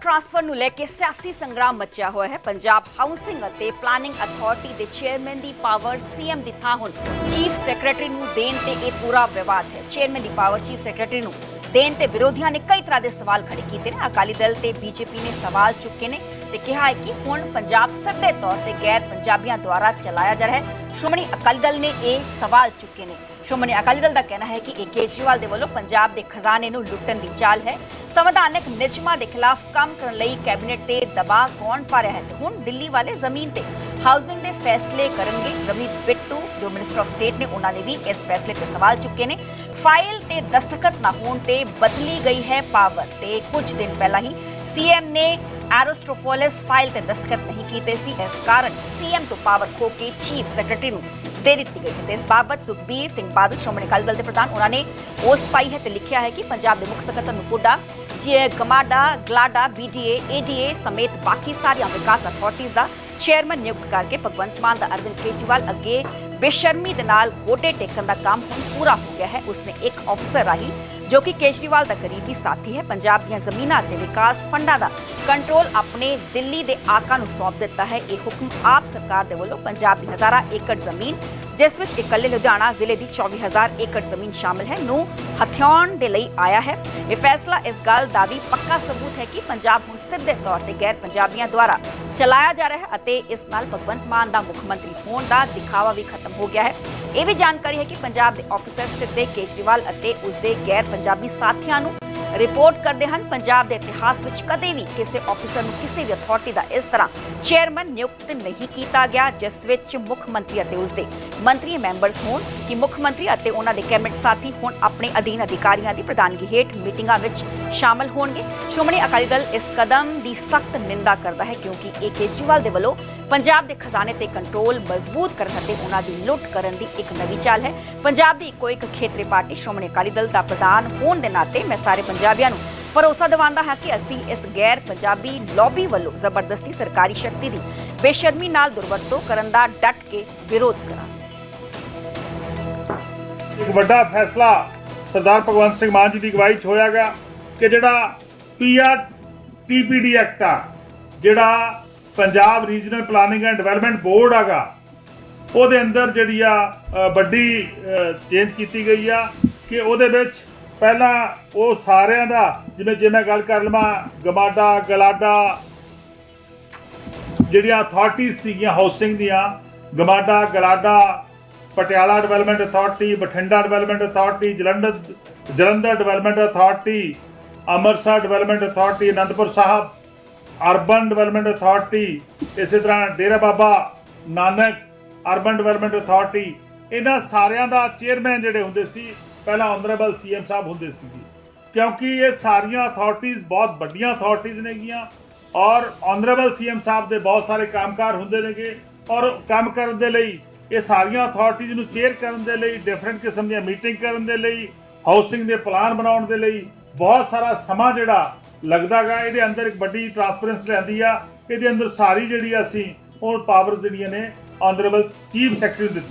Transfer ਨੂੰ ਲੈ ਕੇ ਸਿਆਸੀ ਸੰਗਰਾਮ ਮਚਿਆ ਹੋਇਆ ਹੈ। ਪੰਜਾਬ ਹਾਊਸਿੰਗ ਅਤੇ ਪਲਾਨਿੰਗ ਅਥਾਰਟੀ ਦੇ ਚੇਅਰਮੈਨ ਦੀ ਪਾਵਰ ਸੀਐਮ ਦੀ ਥਾਂ ਹੁਣ ਚੀਫ ਸੈਕਟਰੀ ਨੂੰ ਦੇਣ ਤੇ ਇਹ ਪੂਰਾ ਵਿਵਾਦ ਹੈ। ਚੇਅਰਮੈਨ ਦੀ ਪਾਵਰ ਚੀਫ ਸੈਕਟਰੀ ਨੂੰ ਦੇਣ ਤੇ ਵਿਰੋਧੀਆਂ ਨੇ ਕਈ ਤਰ੍ਹਾਂ ਦੇ ਸਵਾਲ ਖੜੇ ਕੀਤੇ ਨੇ। ਅਕਾਲੀ ਦਲ ਤੇ ਬੀਜੇਪੀ ਨੇ ਸਵਾਲ ਚੁੱਕੇ ਨੇ ਤੇ ਕਿਹਾ ਹੈ ਕਿ ਹੁਣ ਪੰਜਾਬ ਸੱਦੇ ਤੌਰ ਤੇ ਗੈਰ ਪੰਜਾਬੀਆਂ ਦੁਆਰਾ ਚਲਾਇਆ ਜਾ ਰਿਹਾ ਹੈ। ਸ਼੍ਰੋਮਣੀ ਅਕਾਲੀ ਦਲ ਨੇ ਇਹ ਸਵਾਲ ਚੁੱਕੇ ਨੇ। ਸ਼੍ਰੋਮਣੀ ਅਕਾਲੀ ਦਲ ਦਾ ਕਹਿਣਾ ਹੈ ਕਿ ਇਹ ਕੇਜਰੀਵਾਲ ਦੇ ਵੱਲੋਂ ਪੰਜਾਬ ਦੇ ਖਜ਼ਾਨੇ ਨੂੰ ਲੁੱਟਣ ਦੀ ਚਾਲ ਹੈ। ਸੰਵਿਧਾਨਕ ਨਿਯਮਾਂ ਦੇ ਖਿਲਾਫ ਕੰਮ ਕਰਨ ਲਈ ਕੈਬਨਿਟ ਤੇ ਦਬਾਅ ਕੌਣ ਪਾ ਰਿਹਾ ਹੈ? ਹੁਣ ਦਿੱਲੀ ਵਾਲੇ ਜ਼ਮੀਨ ਤੇ ਹਾਊਸਿੰਗ ਦੇ ਫੈਸਲੇ ਕਰਨਗੇ ਰਵੀ ਬਿੱਟੂ, ਜੋ ਮਿਨਿਸਟਰ ਆਫ ਸਟੇਟ ਨੇ ਉਹਨਾਂ ਨੇ ਵੀ ਇਸ ਫੈਸਲੇ ਤੇ ਸਵਾਲ ਚੁੱਕੇ ਨੇ। ਫਾਈਲ ਤੇ ਦਸਤਖਤ ਨਾ ਹੋਣ ਤੇ ਬਦਲੀ ਗਈ ਹੈ ਪਾਵਰ ਤੇ ਕੁਝ ਦਿਨ ਪਹਿਲਾਂ ਹੀ ਸੀਐਮ ਨੇ ਐਰੋਸਟ੍ਰੋਫੋਲਿਸ ਫਾਈਲ ਤੇ ਦਸਤਖਤ ਨਹੀਂ ਕੀਤੇ ਸੀ। ਇਸ ਕਾਰਨ ਸੀਐਮ ਤੋਂ ਪਾਵਰ ਖੋ ਕੇ ਚੀਫ ਸੈਕਟਰੀ ਨੂੰ ਦੇ ਦਿੱਤੀ ਗਈ ਹੈ। ਤੇ ਇਸ ਬਾਬਤ ਸੁਖਬੀਰ ਸਿੰਘ ਬਾਦਲ, ਸ਼੍ਰੋਮਣੀ ਅਕਾਲੀ ਦਲ ਦੇ ਪ੍ਰਧਾਨ, ਉਹਨਾਂ ਨੇ ਪੋਸਟ ਪਾਈ ਹੈ ਤੇ ਲਿਖਿਆ ਹੈ ਕਿ ਪੰਜਾਬ ਦੇ ਮੁੱਖ ਸਕੱਤਰ ਨੂੰ ਕੋਡਾ ਜੇ ਗਮਾਡਾ, ਗਲਾਡਾ ਬੀਡੀਏ ਏਡੀਏ ਸਮੇਤ ਬਾਕੀ ਸਾਰੀਆਂ ਵਿਕਾਸ ਅਥਾਰਟੀਆਂ ਦਾ ਚੇਅਰਮੈਨ ਨਿਯੁਕਤ ਕਰਕੇ ਭਗਵੰਤ ਮਾਨ ਦਾ ਅਰਵਿੰਦ ਕੇਜਰੀਵਾਲ ਅੱਗੇ ਬੇਸ਼ਰਮੀ ਦੇ ਨਾਲ ਗੋਡੇ ਟੇਕਣ ਦਾ ਕੰਮ ਹੁਣ ਪੂਰਾ ਹੋ ਗਿਆ ਹੈ। ਉਸਨੇ ਇੱਕ ਅਫਸਰ ਰਾਹੀਂ, ਜੋ ਕਿ ਕੇਜਰੀਵਾਲ ਦਾ ਕਰੀਬੀ ਸਾਥੀ ਹੈ, ਪੰਜਾਬ ਦੀਆਂ ਜ਼ਮੀਨਾਂ ਤੇ ਵਿਕਾਸ ਫੰਡਾਂ ਦਾ ਕੰਟਰੋਲ ਆਪਣੇ ਦਿੱਲੀ ਦੇ ਆਕਾ ਨੂੰ ਸੌਂਪ ਦਿੱਤਾ ਹੈ। ਇਹ ਹੁਕਮ ਆਪ ਸਰਕਾਰ ਦੇ ਵੱਲੋਂ ਪੰਜਾਬ ਦੀ ਹਜ਼ਾਰਾਂ ਏਕੜ ਜ਼ਮੀਨ ਜਿਸ ਵਿੱਚ ਇਕੱਲੇ ਲੁਧਿਆਣਾ ਜ਼ਿਲ੍ਹੇ ਦੀ 24000 ਏਕੜ ਜ਼ਮੀਨ ਸ਼ਾਮਲ ਹੈ, ਨੂੰ ਹਥਿਆਉਣ ਦੇ ਲਈ ਆਇਆ ਹੈ। ਇਹ ਫੈਸਲਾ ਇਸ ਗੱਲ ਦਾ ਵੀ ਪੱਕਾ ਸਬੂਤ ਹੈ ਕਿ ਪੰਜਾਬ ਹੁਣ ਸਿੱਧੇ ਤੌਰ ਤੇ ਗੈਰ ਪੰਜਾਬੀਆਂ ਦੁਆਰਾ ਚਲਾਇਆ ਜਾ ਰਿਹਾ ਹੈ ਅਤੇ ਇਸ ਨਾਲ ਭਗਵੰਤ ਮਾਨ ਦਾ ਮੁੱਖ ਮੰਤਰੀ ਹੋਣ ਦਾ ਦਿਖਾਵਾ ਵੀ ਖਤਮ ਹੋ ਗਿਆ ਹੈ। ਇਹ ਵੀ ਜਾਣਕਾਰੀ ਹੈ ਕਿ ਪੰਜਾਬ ਦੇ ਆਫੀਸਰ ਸਿੱਧੇ ਕੇਜਰੀਵਾਲ ਅਤੇ ਉਸਦੇ ਗੈਰ ਪੰਜਾਬੀ ਸਾਥੀਆਂ ਨੂੰ ਰਿਪੋਰਟ ਕਰਦੇ ਹਨ, ਪੰਜਾਬ ਦੇ ਇਤਿਹਾਸ ਵਿੱਚ ਕਦੇ ਵੀ ਕਿਸੇ ਆਫੀਸਰ ਨੂੰ ਕਿਸੇ ਵੀ ਅਥਾਰਟੀ ਦਾ ਇਸ ਤਰ੍ਹਾਂ ਚੇਅਰਮੈਨ ਨਿਯੁਕਤ ਨਹੀਂ ਕੀਤਾ ਗਿਆ, ਜਿਸ ਵਿੱਚ ਮੁੱਖ ਮੰਤਰੀ ਅਤੇ ਉਸਦੇ ਮੰਤਰੀ ਮੈਂਬਰਸ ਹੋਣ ਕਿ ਮੁੱਖ ਮੰਤਰੀ ਅਤੇ ਉਹਨਾਂ ਦੇ ਕੈਬਨਿਟ ਸਾਥੀ ਹੁਣ ਆਪਣੇ ਅਧੀਨ ਅਧਿਕਾਰੀਆਂ ਦੀ ਪ੍ਰਧਾਨਗੀ ਹੇਠ ਮੀਟਿੰਗਾਂ ਵਿੱਚ ਸ਼ਾਮਲ ਹੋਣਗੇ। ਸ਼੍ਰੋਮਣੀ ਅਕਾਲੀ ਦਲ ਇਸ ਕਦਮ ਦੀ ਸਖਤ ਨਿੰਦਾ ਕਰਦਾ ਹੈ ਕਿਉਂਕਿ ਇਹ ਕੇਜਰੀਵਾਲ ਦੇ ਵੱਲੋਂ ਪੰਜਾਬ ਦੇ ਖਜ਼ਾਨੇ ਤੇ ਕੰਟਰੋਲ ਮਜ਼ਬੂਤ ਕਰਨ ਅਤੇ ਉਹਨਾਂ ਦੀ ਲੁੱਟ ਕਰਨ ਦੀ ਇੱਕ ਨਵੀਂ ਚਾਲ ਹੈ। ਪੰਜਾਬ ਦੀ ਇੱਕੋ ਇੱਕ ਖੇਤਰੀ ਪਾਰਟੀ ਸ਼੍ਰੋਮਣੀ ਅਕਾਲੀ ਦਲ ਦਾ ਪ੍ਰਧਾਨ ਹੋਣ ਦੇ ਨਾਤੇ ਮੈਂ ਸਾਰੇ ਪੰਜਾਬੀਆਂ ਨੂੰ। ਭਰੋਸਾ ਦਿਵਾਉਂਦਾ ਹਾਂ ਕਿ ਅਸੀਂ ਇਸ ਗੈਰ ਪੰਜਾਬੀ ਲੌਬੀ ਵੱਲੋਂ ਜ਼ਬਰਦਸਤੀ ਸਰਕਾਰੀ ਸ਼ਕਤੀ ਦੀ ਬੇਸ਼ਰਮੀ ਨਾਲ ਦੁਰਵਰਤੋਂ ਕਰਨ ਦਾ ਡਟ ਕੇ ਵਿਰੋਧ ਕਰਾਂਗੇ। ਇੱਕ ਵੱਡਾ ਫੈਸਲਾ ਸਰਦਾਰ ਭਗਵੰਤ ਸਿੰਘ ਮਾਨ ਜੀ ਦੀ ਅਗਵਾਈ 'ਚ ਹੋਇਆ ਗਿਆ ਕਿ ਜਿਹੜਾ ਪੀਆਰ ਟੀਪੀਡੀ ਐਕਟ ਆ, ਜਿਹੜਾ Punjab regional planning and development board ਆਗਾ ਉਹਦੇ ਅੰਦਰ ਜਿਹੜੀ ਆ ਵੱਡੀ ਚੇਂਜ ਕੀਤੀ ਗਈ ਆ ਕਿ ਉਹਦੇ ਵਿੱਚ ਪਹਿਲਾਂ ਉਹ ਸਾਰਿਆਂ ਦਾ, ਜਿਵੇਂ ਜੇ ਮੈਂ ਗੱਲ ਕਰ ਲਵਾਂ, ਗਮਾਡਾ, ਗਲਾਡਾ, ਜਿਹੜੀਆਂ ਅਥਾਰਟੀਆਂ ਸੀਗੀਆਂ ਹਾਊਸਿੰਗ ਦੀਆਂ, GMADA, GLADA, Patiala development authority Bathinda development authority Jalandhar Jalandhar development authority Amritsar development authority Anandpur Sahib, urban development authority ਇਸੇ ਤਰ੍ਹਾਂ Dera Baba Nanak, urban development authority ਇਹਨਾਂ ਸਾਰਿਆਂ ਦਾ ਚੇਅਰਮੈਨ ਜਿਹੜੇ ਹੁੰਦੇ ਸੀ ਪਹਿਲਾਂ ਆਨਰੇਬਲ ਸੀਐਮ ਸਾਹਿਬ ਹੁੰਦੇ ਸੀ ਕਿਉਂਕਿ ਇਹ ਸਾਰੀਆਂ ਅਥਾਰਟੀਆਂ ਬਹੁਤ ਵੱਡੀਆਂ ਅਥਾਰਟੀਆਂ ਨੇਗੀਆਂ ਔਰ ਆਨਰੇਬਲ ਸੀਐਮ ਸਾਹਿਬ ਦੇ ਬਹੁਤ ਸਾਰੇ ਕੰਮਕਾਰ ਹੁੰਦੇ ਨੇਗੇ ਔਰ ਕੰਮ ਕਰਨ ਦੇ ਲਈ ਇਹ ਸਾਰੀਆਂ ਅਥਾਰਟੀਆਂ ਨੂੰ ਚੇਅਰ ਕਰਨ ਦੇ ਲਈ ਡਿਫਰੈਂਟ ਕਿਸਮ ਦੀਆਂ ਮੀਟਿੰਗ ਕਰਨ ਦੇ ਲਈ ਹਾਊਸਿੰਗ ਦੇ ਪਲਾਨ ਬਣਾਉਣ ਦੇ ਲਈ ਬਹੁਤ ਸਾਰਾ ਸਮਾਂ ਜਿਹੜਾ ਲੱਗਦਾਗਾ ਇਹਦੇ ਅੰਦਰ ਇੱਕ ਵੱਡੀ ਟਰਾਂਸਪੇਰੈਂਸ ਲਿਆਂਦੀ ਆ। ਇਹਦੇ ਅੰਦਰ ਸਾਰੀ ਜਿਹੜੀ ਅਸੀਂ ਉਹ ਪਾਵਰ ਜਿਹੜੀਆਂ ਨੇ ਆਨਰੇਬਲ ਚੀਫ ਸੈਕਟਰੀ ਨੂੰ ਦਿੱਤੀ